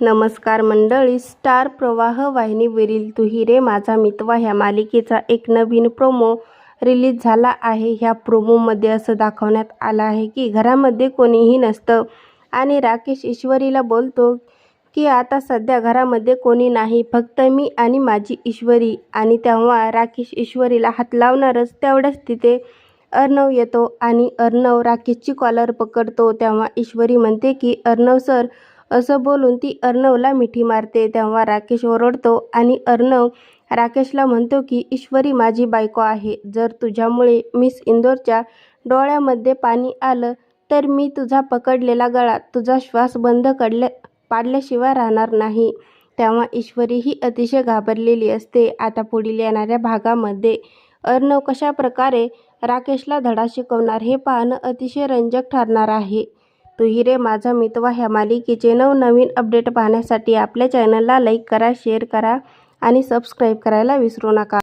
नमस्कार मंडळी स्टार प्रवाह वाहिनीवरील तुही रे माझा मितवा ह्या मालिकेचा एक नवीन प्रोमो रिलीज झाला आहे. ह्या प्रोमोमध्ये असं दाखवण्यात आलं आहे की घरामध्ये कोणीही नसतं आणि राकेश ईश्वरीला बोलतो की आता सध्या घरामध्ये कोणी नाही फक्त मी आणि माझी ईश्वरी. आणि तेव्हा राकेश ईश्वरीला हात लावणारच तेवढ्याच तिथे अर्णव येतो आणि अर्णव राकेशची कॉलर पकडतो. तेव्हा ईश्वरी म्हणते की अर्णव सर असं बोलून ती अर्णवला मिठी मारते. तेव्हा राकेश ओरडतो आणि अर्णव राकेशला म्हणतो की ईश्वरी माझी बायको आहे. जर तुझ्यामुळे मिस इंदोरच्या डोळ्यामध्ये पाणी आलं तर मी तुझा पकडलेला गळा तुझा श्वास बंद कडल्या पाडल्याशिवाय राहणार नाही. तेव्हा ईश्वरी ही अतिशय घाबरलेली असते. आता पुढील येणाऱ्या भागामध्ये अर्णव कशा प्रकारे राकेशला धडा शिकवणार हे पाहणं अतिशय रंजक ठरणार आहे. तुही रे माझा मितवा ह्या मालिकेचे नवनवीन अपडेट पाहण्यासाठी आपल्या चॅनलला लाईक करा शेअर करा आणि सबस्क्राईब करायला विसरू नका.